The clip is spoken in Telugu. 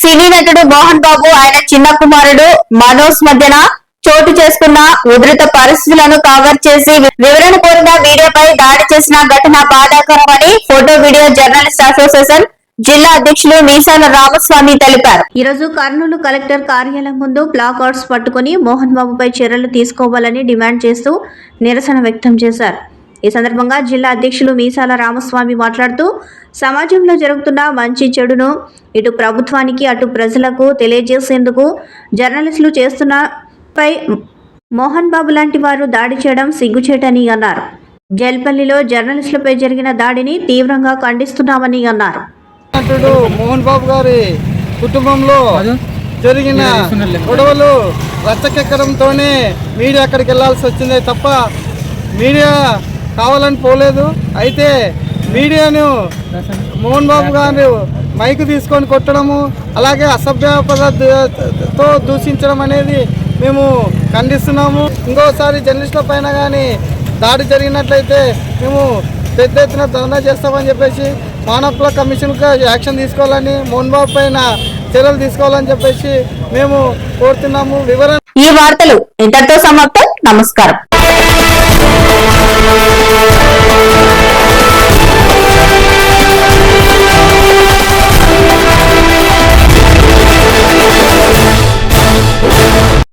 సినీ నటుడు మోహన్ బాబు ఆయన చిన్న కుమారుడు మనోజ్ మధ్యన చోటు చేసుకున్న ఉధృత పరిస్థితులను కవర్ చేసి వివరణ కోరిన వీడియోపై దాడి చేసిన ఘటన బాధాకరమని ఫోటో వీడియో జర్నలిస్ట్ అసోసియేషన్ జిల్లా అధ్యక్షులు మీసాల రామస్వామి తెలిపారు. ఈ రోజు కర్నూలు కలెక్టర్ కార్యాలయం ముందు ప్లాకార్డ్స్ పట్టుకుని మోహన్ బాబుపై చర్యలు తీసుకోవాలని డిమాండ్ చేస్తూ నిరసన వ్యక్తం చేశారు. ఈ సందర్భంగా జిల్లా అధ్యక్షులు మీసాల రామస్వామి మాట్లాడుతూ సమాజంలో జరుగుతున్న మంచి చెడును ఇటు ప్రభుత్వానికి అటు ప్రజలకు తెలియజేసేందుకు జర్నలిస్టులు చేస్తున్న పై మోహన్ బాబు లాంటి వారు దాడి చేయడం సిగ్గుచేటని అన్నారు. జల్పల్లిలో జర్నలిస్టులపై జరిగిన దాడిని తీవ్రంగా ఖండిస్తున్నామని అన్నారు. మోహన్ బాబు గారి కుటుంబంలో జరిగిన గొడవలు రచ్చకెక్కడంతోనే మీడియా అక్కడికి వెళ్ళాల్సి వచ్చిందే తప్ప మీడియా కావాలని పోలేదు. అయితే మీడియాను మోహన్ బాబు గారు మైకు తీసుకొని కొట్టడము అలాగే అసభ్య పదార్థతో దూషించడం అనేది మేము ఖండిస్తున్నాము. ఇంకోసారి జర్నలిస్టుల పైన కానీ దాడి జరిగినట్లయితే మేము పెద్ద ఎత్తున ధర్నా చేస్తామని చెప్పేసి మానవుల కమిషన్గా యాక్షన్ తీసుకోవాలని మోహన్ బాబు పైన చర్యలు తీసుకోవాలని చెప్పేసి మేము కోరుతున్నాము. వివరణ ఈ వార్తలు ఇంతటితో సమాప్తం. నమస్కారం.